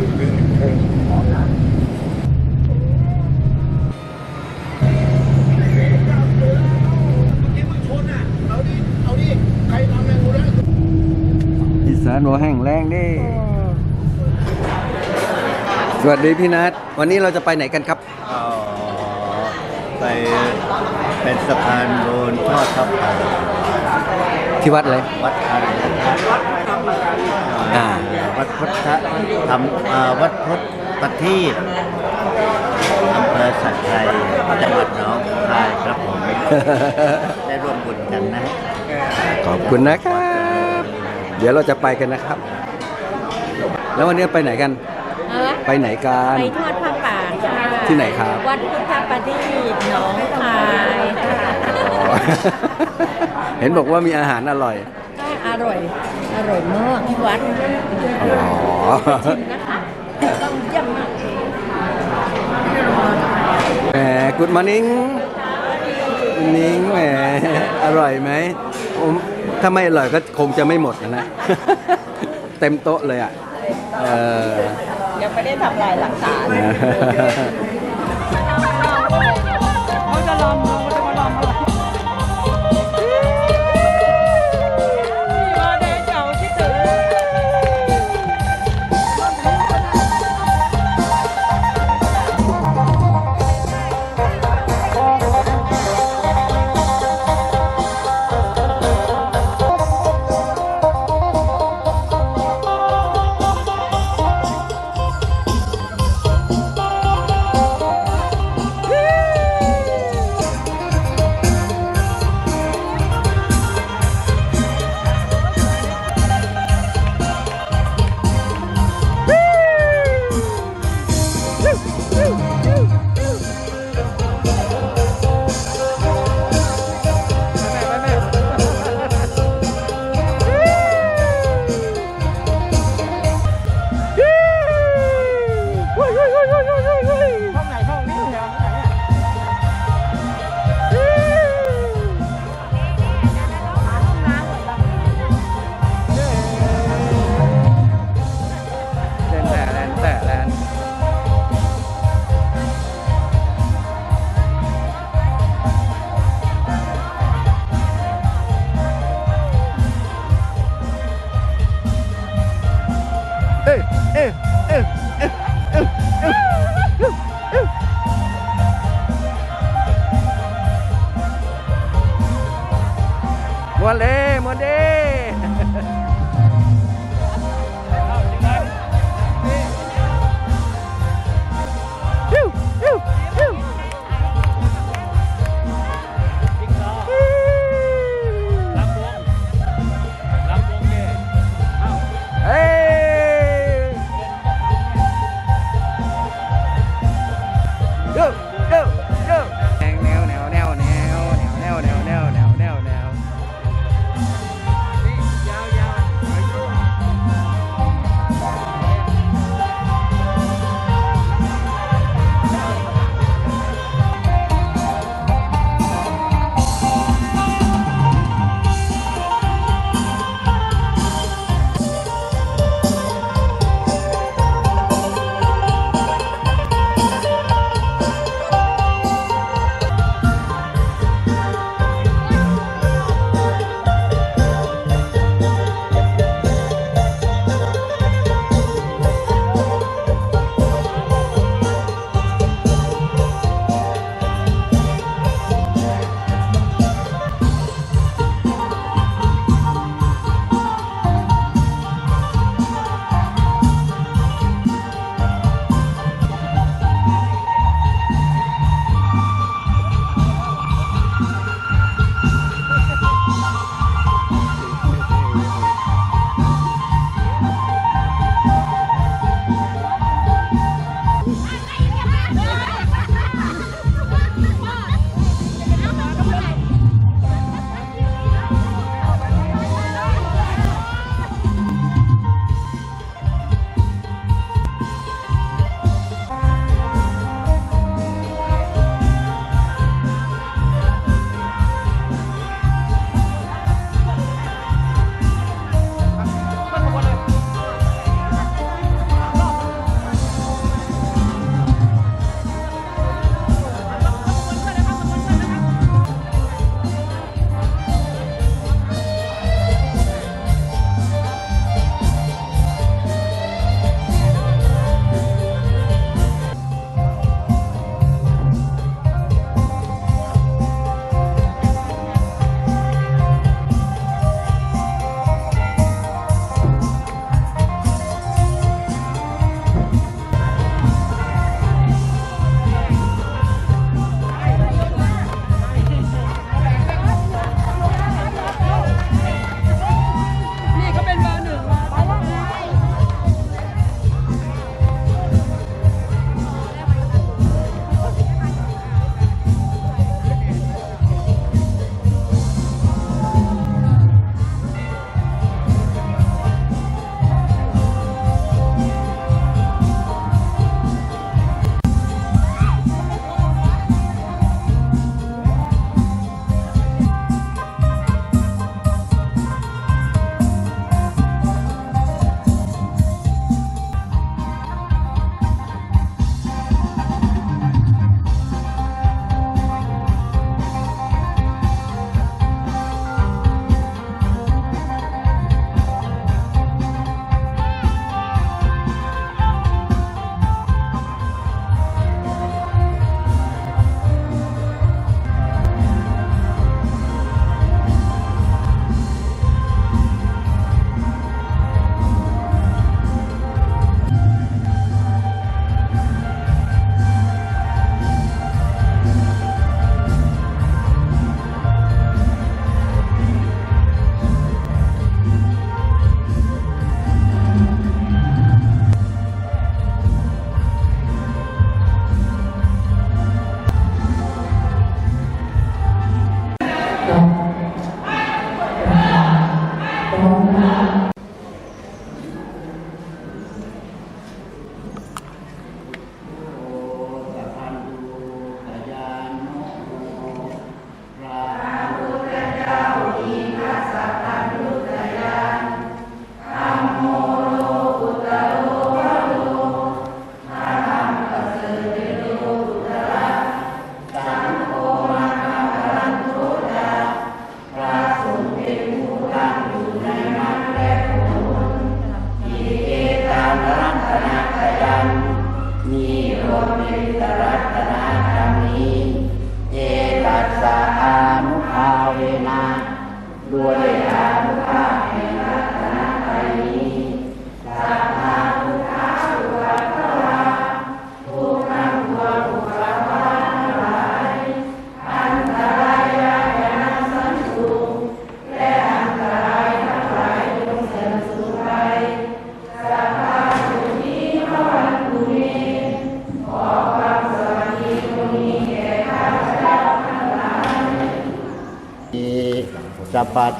ดูดึงเออที่มึงชนอะเอาดิเอาดิใครทำแรงกูนะอีสานหัวแห้งแรงดิสวัสดีพี่นัทวันนี้เราจะไปไหนกันครับอ๋อไปเป็นสะพานโบนทอดทับป่าที่วัดอะไรวัดอะไร อ่าวัดพุทธธรรมอ่าวัดพุทธประทีปอำเภอสัตไทยจังหวัดหนองคายครับผม ได้ร่วมบุญกันนะ ขอบคุณนะครับ เดี๋ยวเราจะไปกันนะครับ แล้ววันนี้ไปไหนกันฮะไปไหนกัน ไปทอดผ้าป่าค่ะที่ไหนครับ วัดพุทธประทีปหนองคายค่ะอ๋อเห็นบอกว่ามีอาหารอร่อยก็อ ร่อย อร่อยมากที่วัดอ๋อชิมนะคะต้องเยี่ยมมากแหมกุดมานิ่งนิ่งแหมอร่อยไหมผมถ้าไม่อร่อยก็คงจะไม่หมดนะ เต็มโต๊ะเลยอะเออยังไม่ได้ทำลายหลักฐานเ Muan deh.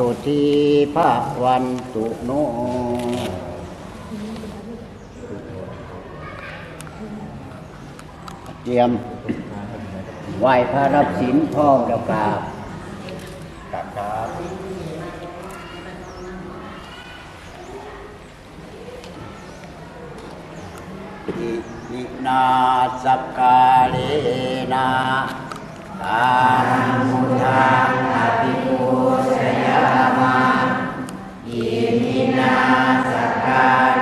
สัพพะโตุทีพระวันตุโนเตรียมไหวพระรับศีลพ่อเดากราบกราบครับอิมินาสกกาเลนะตามุทาอภิปุส ส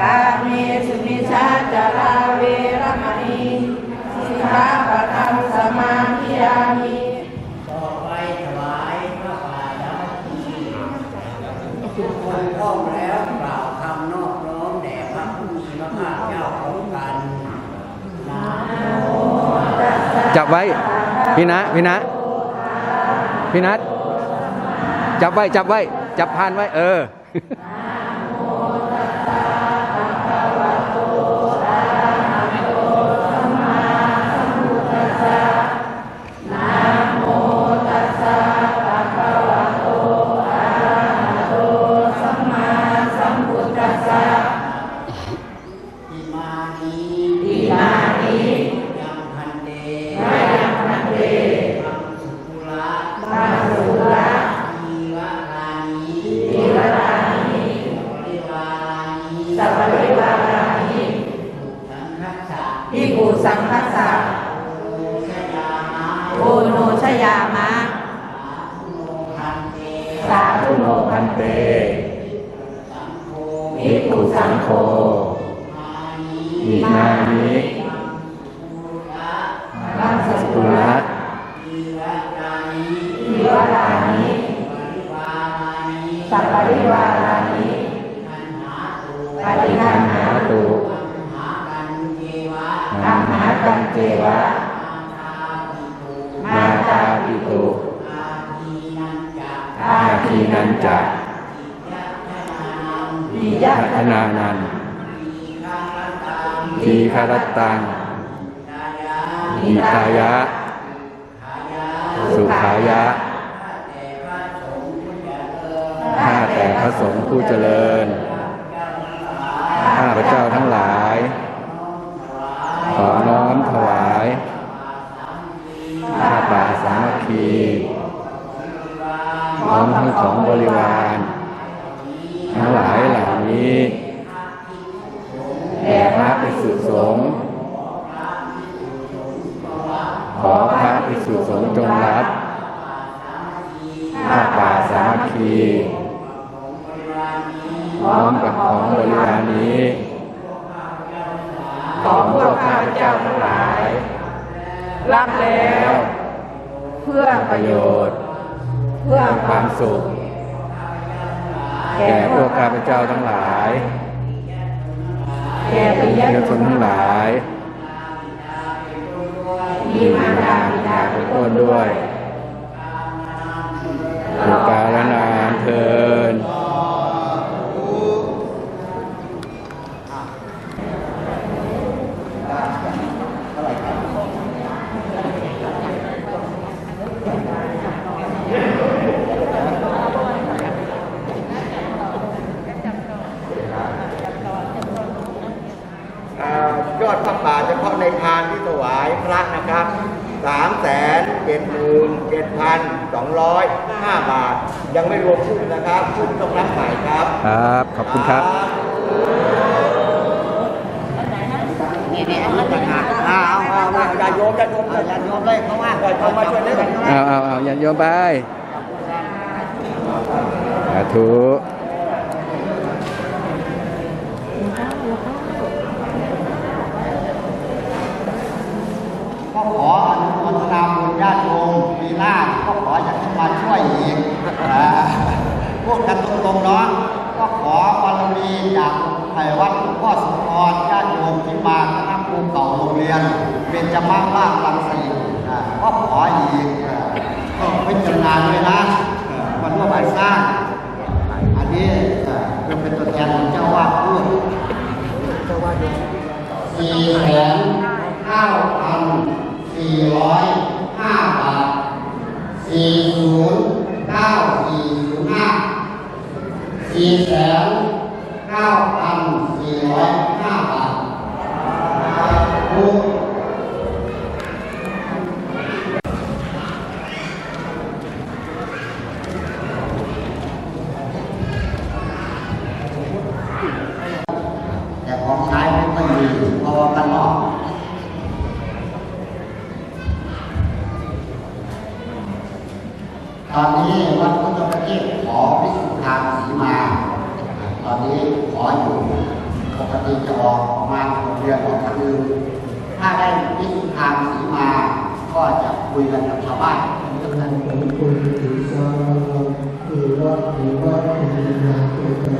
กาเมสุมิชาจาราเวรมณีสิกขาปะทังสมาธิยามิต่อไปถวายพระป่าสามัคคีทุกคนพร้อมแล้วกล่าวคำนอบน้อมแด่พระผู้มีพระภาคเจ้าพร้อมกันนะจับไว้ พี่นะ พี่นะ พี่นัทจับไว้ จับไว้ จับพานไว้ เออ สัพพิวารานิทันหาตุปฏิคันหาตุหากันเจวะอัมหากังเจวะมาตาปิตุมาตาปิตุอาทีนันจะอาคีนันจะยัตนานังปิยะพัฒนานันทีฆารัตตังทีคารตังดายาอิตายะขายาสุขายะ ข้าแต่ พระสงฆ์ผู้เจริญข้าพระเจ้าพระเจ้าทั้งหลาย ขอน้อมถวายข้าป่าสามัคคีพร้อมทั้งของบริวารทั้งหลายเหล่านี้แด่พระภิกษุสงฆ์ขอพระภิกษุสงฆ์จงรับข้าป่าสามัคคี จ้าทั้งหลายรับแล้ว เพื่อประโยชน์ เพื่อความสุข แก่พวกข้าพเจ้าทั้งหลาย แก่ปิยชคนนทั้งหลายมีมารดาบิดาเป็นต้นด้วยอุปการนานเทิน อ่ายอดพระป่าเฉพาะในทานที่ถวายพระนะครับ สามแสนเจ็ดหมื่นเจ็ดพันสองร้อยห้าบาท ยังไม่รวมพุ่มนะครับพุ่มต้องรับใหม่ครับ ครับ ขอบคุณครับ นี่นี่มันจะหา เอาเอาเอาเอาอย่าโยมอย่าโยมอย่าโยมเลยเพราะว่าก่อนเขา มาช่วยเล่นเอาเอาเอาอย่าโยมไปสาธุก็ขออนุโมทนาบุญญาติโยมปีหน้าก็ขออยากให้มาช่วยอีกอ่าพูดกันตรงๆเนาะก็ขอบารมีจากไผ่วัดหลวงพ่อสุพรญาติโยมที่มาคณะครูเก่าโรงเรียนเป็นจมาบ้างรังสี อ่าก็ขออีกอ่าก็พิจารณาด้วยนะว่ามาร่วมกันสร้าง อันนี้อ่าเป็นตัวแทนของเจ้าว่าพูดสี่แสนเก้าพันสี่ร้อยห้าบาทสี่ศูนย์เก้าสี่ศูนย์ห้าสี่แสนเก้าพันสี่ร้อยห้าบาทถูกแต่ของใช้ไม่ค่อยมีเพราะว่ากันนอก ตอนนี้วัดพุทธประเทศขอพิสุทางสีมา ตอนนี้ขออยู่ปกติจะออกประมาณหกเดือนต่อคืน ถ้าได้พิสุทางสีมา ก็จะคุยกันกับชาวบ้านสั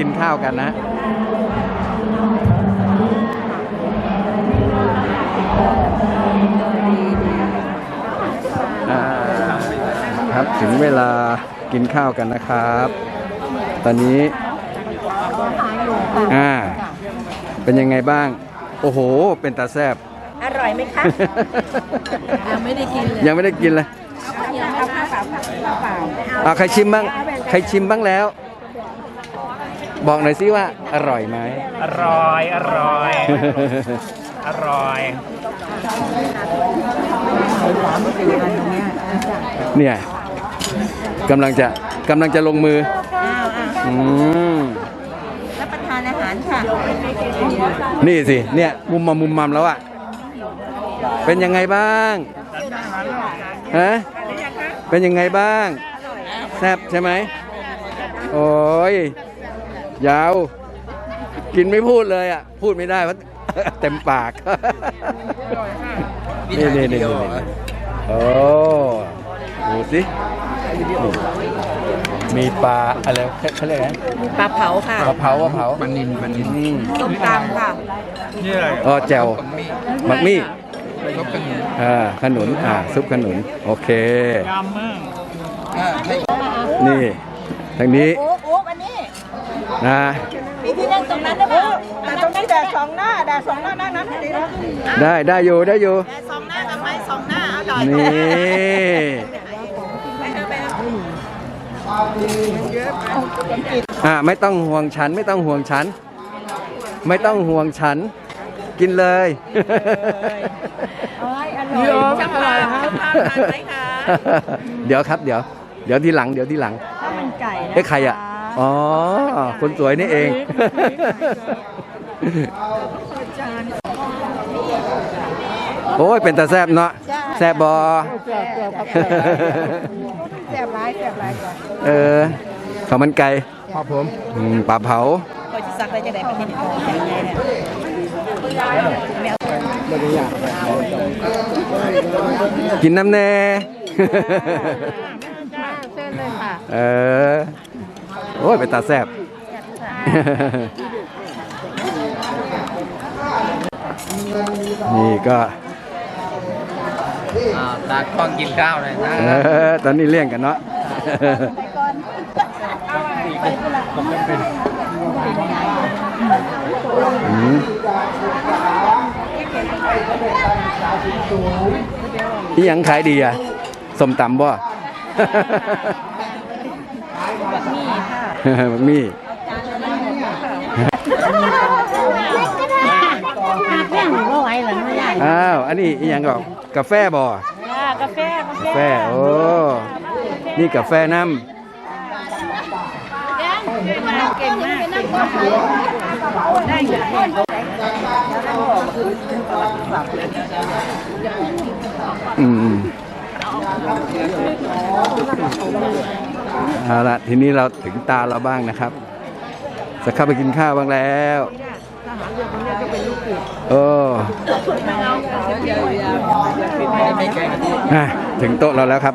กินข้าวกันนะอ่าครับถึงเวลากินข้าวกันนะครับ ตอนนี้อ่าเป็นยังไงบ้าง โอ้โห เป็นตาแซบอร่อยไหมคะยังไม่ได้กินเลยยังไม่ได้กินเลยยังไม่เอาข้าวเปล่าข้าวเปล่าไม่เอาอ่าใครชิมบ้าง ใครชิมบ้างแล้ว บอกหน่อยสิว่าอร่อยไหม อร่อย อร่อย อร่อย เนี่ยกำลังจะกำลังจะลงมือ อ้าวอ้าวอืม รับประทานอาหารค่ะ นี่สิ เนี่ยมุมมามุมมัมแล้วอะเป็นยังไงบ้างฮะเป็นยังไงบ้าง แซบใช่ไหม โอ้ย ยาว กินไม่พูดเลยอะพูดไม่ได้เพราะเต็มปาก นี่นี่นี่นี่โอ้ดูสินี่มีปลาอะไรเขาเรียกอะไรนะปลาเผาค่ะ ปลาเผาปลาเผาปลานินปลานินส้มตำค่ะอ๋อแจ่วหมักมี่อ่าขนุนอ่าซุปขนุน โอเคยำมึงนี่ ทางนี้โอ้โอ้อันนี้นะนนั้นหรือเปล่าแต่ตรงนี้แดดสองหน้าแดดสองหน้านั่งนั้นดีนะได้ได้อยู่ได้อยู่แดดสองหน้ากับไม้สองหน้าอร่อยนี่อ่าไม่ต้องห่วงฉันไม่ต้องห่วงฉัน ไม่ต้องห่วงฉัน กินเลยอร่อยช่างอร่อยครับทานไหมคะเดี๋ยวครับเดี๋ยว เดี๋ยวทีหลังเดี๋ยวทีหลัง ข้าวมันไก่เอ้ใครอะ อ๋อ คนสวยนี่เอง โอ้ย เป็นตาแซบเนาะ แซบบอ แซ่บร้ายแซ่บร้ายกว่าเออข้าวมันไก่ครับผมปลาเผาคอยจะซักได้จะได้ประเทศของแข็งใหญ่เนี่ยกินน้ำแน่จ้าเส้น เลยค่ะเออ โอ้ย เป็นตาแซบนี่ก็ตากล้องกินข้าวเลยนะเออตอนนี้เลี่ยงกันเนาะอืมนี่ยังขายดีอะสมตำบ่แบบนี้ค่ะ บักมี่แม่หนูก็ไว้เหรอไม่ได้อ้าว อันนี้อีหยังก็กาแฟบ่กาแฟกาแฟกาแฟโอ้ นี่กาแฟน้เก่งมากเก่งมากได้ค่ะำอืม เอาละทีนี้เราถึงตาเราบ้างนะครับ จะเข้าไปกินข้าวบ้างแล้วโอ้อะถึงโต๊ะเราแล้วครับ